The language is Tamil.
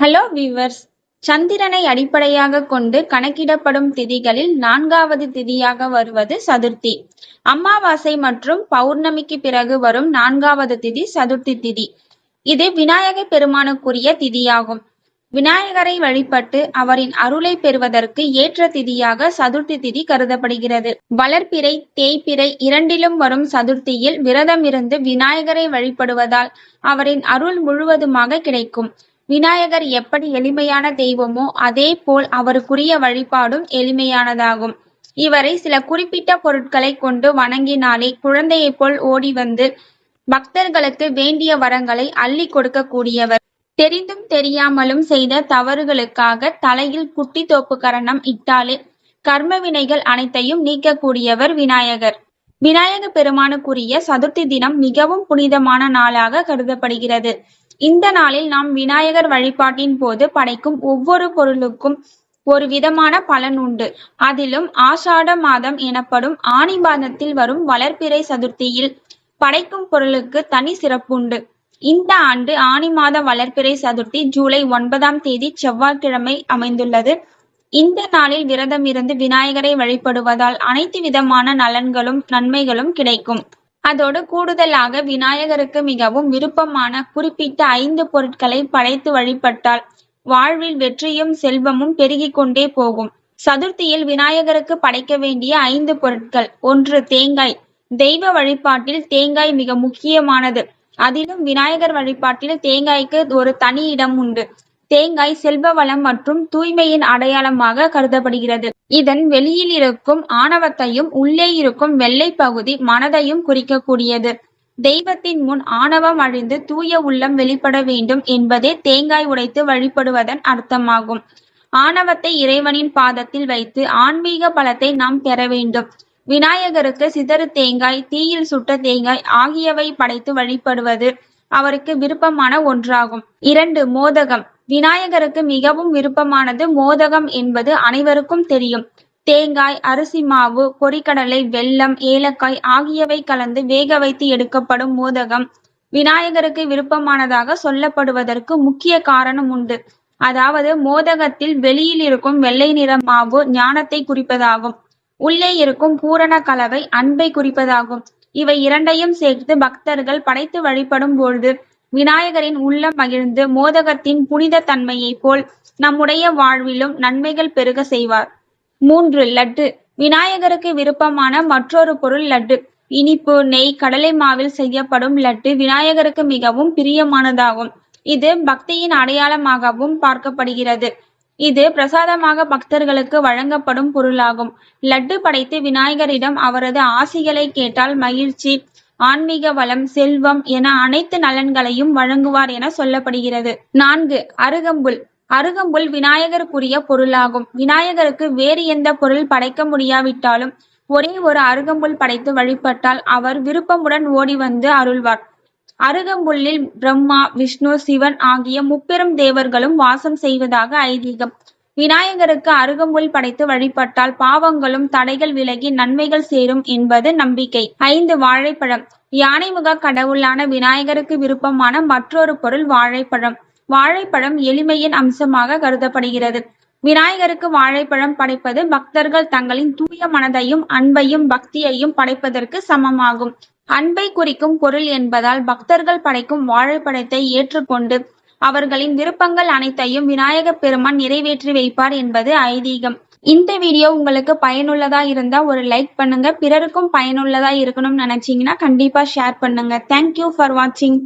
ஹலோ வீவர்ஸ் சந்திரனை அடிப்படையாக கொண்டு கணக்கிடப்படும் திதிகளில் நான்காவது திதியாக வருவது சதுர்த்தி. அமாவாசை மற்றும் பௌர்ணமிக்கு பிறகு வரும் நான்காவது திதி சதுர்த்தி திதி. இது விநாயக பெருமானுக்குரிய திதியாகும். விநாயகரை வழிபட்டு அவரின் அருளை பெறுவதற்கு ஏற்ற திதியாக சதுர்த்தி திதி கருதப்படுகிறது. வளர்ப்பிறை தேய்ப்பிறை இரண்டிலும் வரும் சதுர்த்தியில் விரதம் இருந்து விநாயகரை வழிபடுவதால் அவரின் அருள் முழுவதுமாக கிடைக்கும். விநாயகர் எப்படி எளிமையான தெய்வமோ அதே போல் அவருக்குரிய வழிபாடும் எளிமையானதாகும். இவரை சில குறிப்பிட்ட பொருட்களை கொண்டு வணங்கினாலே குழந்தையைப் போல் ஓடி வந்து பக்தர்களுக்கு வேண்டிய வரங்களை அள்ளி கொடுக்கக்கூடியவர். தெரிந்தும் தெரியாமலும் செய்த தவறுகளுக்காக தலையில் குட்டி தோப்பு கரணம் இட்டாலே கர்ம வினைகள் அனைத்தையும் நீக்கக்கூடியவர் விநாயகர். விநாயக பெருமானுக்குரிய சதுர்த்தி தினம் மிகவும் புனிதமான நாளாக கருதப்படுகிறது. இந்த நாளில் நாம் விநாயகர் வழிபாட்டின் போது படைக்கும் ஒவ்வொரு பொருளுக்கும் ஒரு விதமான பலன் உண்டு. அதிலும் ஆஷாட மாதம் எனப்படும் ஆனி மாதத்தில் வரும் வளர்ப்பிறை சதுர்த்தியில் படைக்கும் பொருளுக்கு தனி சிறப்புண்டு இந்த ஆண்டு ஆனி மாத வளர்ப்பிறை சதுர்த்தி ஜூலை ஒன்பதாம் தேதி செவ்வாய்க்கிழமை அமைந்துள்ளது. இந்த நாளில் விரதம் இருந்து விநாயகரை வழிபடுவதால் அனைத்து விதமான நலன்களும் நன்மைகளும் கிடைக்கும். அதோடு கூடுதலாக விநாயகருக்கு மிகவும் விருப்பமான குறிப்பிட்ட ஐந்து பொருட்களை படைத்து வழிபட்டால் வாழ்வில் வெற்றியும் செல்வமும் பெருகிக் கொண்டே போகும். சதுர்த்தியில் விநாயகருக்கு படைக்க வேண்டிய ஐந்து பொருட்கள். ஒன்று தேங்காய். தெய்வ வழிபாட்டில் தேங்காய் மிக முக்கியமானது. அதிலும் விநாயகர் வழிபாட்டில் தேங்காய்க்கு ஒரு தனி இடம் உண்டு. தேங்காய் செல்வ வளம் மற்றும் தூய்மையின் அடையாளமாக கருதப்படுகிறது. இதன் வெளியில் இருக்கும் ஆணவத்தையும் உள்ளே இருக்கும் வெள்ளை பகுதி மனதையும் குறிக்கக்கூடியது. தெய்வத்தின் முன் ஆணவம் அழிந்து தூய உள்ளம் வெளிப்பட வேண்டும் என்பதே தேங்காய் உடைத்து வழிபடுவதன் அர்த்தமாகும். ஆணவத்தை இறைவனின் பாதத்தில் வைத்து ஆன்மீக பலத்தை நாம் பெற வேண்டும். விநாயகருக்கு சிதறு தேங்காய் தீயில் சுட்ட தேங்காய் ஆகியவை படைத்து வழிபடுவது அவருக்கு விருப்பமான ஒன்றாகும். இரண்டு மோதகம். விநாயகருக்கு மிகவும் விருப்பமானது மோதகம் என்பது அனைவருக்கும் தெரியும். தேங்காய் அரிசி மாவு பொரிக்கடலை வெல்லம் ஏலக்காய் ஆகியவை கலந்து வேக வைத்து எடுக்கப்படும் மோதகம். விநாயகருக்கு விருப்பமானதாக சொல்லப்படுவதற்கு முக்கிய காரணம் உண்டு. அதாவது மோதகத்தில் வெளியில் இருக்கும் வெள்ளை நிற மாவு ஞானத்தை குறிப்பதாகும். உள்ளே இருக்கும் பூரண கலவை அன்பை குறிப்பதாகும். இவை இரண்டையும் சேர்த்து பக்தர்கள் படைத்து வழிபடும் பொழுது விநாயகரின் உள்ளம் மகிழ்ந்து மோதகத்தின் புனித தன்மையைப் போல் நம்முடைய வாழ்விலும் நன்மைகள் பெருக செய்வார். மூன்று லட்டு. விநாயகருக்கு விருப்பமான மற்றொரு பொருள் லட்டு. இனிப்பு நெய் கடலை மாவில் செய்யப்படும் லட்டு விநாயகருக்கு மிகவும் பிரியமானதாகும். இது பக்தியின் அடையாளமாகவும் பார்க்கப்படுகிறது. இது பிரசாதமாக பக்தர்களுக்கு வழங்கப்படும் பொருளாகும். லட்டு படைத்து விநாயகரிடம் அவரது ஆசிகளை கேட்டால் மகிழ்ச்சி. ஆன்மீக வளம் செல்வம் என அனைத்து நலன்களையும் வழங்குவார் என சொல்லப்படுகிறது. நான்கு அருகம்புல். அருகம்புல் விநாயகருக்குரிய பொருளாகும். விநாயகருக்கு வேறு எந்த பொருள் படைக்க முடியாவிட்டாலும் ஒரே ஒரு அருகம்புல் படைத்து வழிபட்டால் அவர் விருப்பமுடன் ஓடி வந்து அருள்வார். அருகம்புல்லில் பிரம்மா விஷ்ணு சிவன் ஆகிய முப்பெரும் தேவர்களும் வாசம் செய்வதாக ஐதீகம். விநாயகருக்கு அருகம்புல் படைத்து வழிபட்டால் பாவங்களும் தடைகள் விலகி நன்மைகள் சேரும் என்பது நம்பிக்கை. ஐந்து வாழைப்பழம். யானைமுக கடவுளான விநாயகருக்கு விருப்பமான மற்றொரு பொருள் வாழைப்பழம். வாழைப்பழம் எளிமையின் அம்சமாக கருதப்படுகிறது. விநாயகருக்கு வாழைப்பழம் படைப்பது பக்தர்கள் தங்களின் தூய மனதையும் அன்பையும் பக்தியையும் படைப்பதற்கு சமமாகும். அன்பை குறிக்கும் பொருள் என்பதால் பக்தர்கள் படைக்கும் வாழைப்பழத்தை ஏற்றுக்கொண்டு அவர்களின் விருப்பங்கள் அனைத்தையும் விநாயகப் பெருமான் நிறைவேற்றி வைப்பார் என்பது ஐதீகம். இந்த வீடியோ உங்களுக்கு பயனுள்ளதா இருந்தா ஒரு லைக் பண்ணுங்க. பிறருக்கும் பயனுள்ளதா இருக்கணும்னு நினைச்சீங்கன்னா கண்டிப்பா ஷேர் பண்ணுங்க. தேங்க்யூ ஃபார் வாட்சிங்